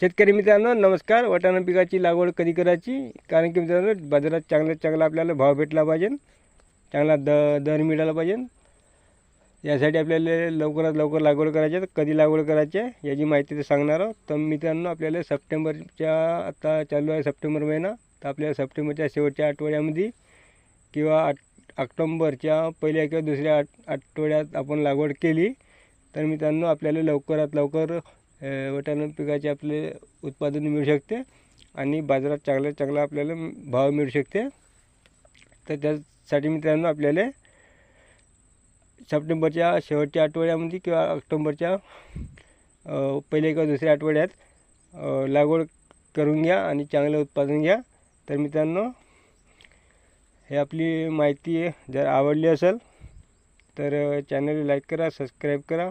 शेतकरी मित्रांनो नमस्कार. वाटाणा पिकाची लागवड कधी करायची? कारण की मित्रांनो बाजारात चांगल्यात चांगला आपल्याला भाव भेटला पाहिजे. चांगला द दर मिळाला पाहिजे. यासाठी आपल्याला लवकरात लवकर लागवड करायची आहे. तर कधी लागवड करायची आहे याची माहिती तर सांगणार आहोत. तर मित्रांनो आपल्याला सप्टेंबरच्या आता चालू आहे सप्टेंबर महिना. तर आपल्याला सप्टेंबरच्या शेवटच्या आठवड्यामध्ये किंवा आठ ऑक्टोंबरच्या पहिल्या किंवा दुसऱ्या आठ आठवड्यात आपण लागवड केली. तर मित्रांनो आपल्याला लवकरात लवकर वाटाणा पिकाचे आपले उत्पादन मिळू शकते आणि बाजारात चांगल्या चांगला आपल्याला भाव मिळू शकते. तर त्यासाठी मित्रांनो आपल्याला सप्टेंबरच्या शेवटच्या आठवड्यामध्ये किंवा ऑक्टोंबरच्या पहिल्या किंवा दुसऱ्या आठवड्यात लागवड करून घ्या आणि चांगलं उत्पादन घ्या. तर मित्रांनो हे आपली माहिती जर आवडली असेल तर चॅनल लाईक करा सबस्क्राईब करा.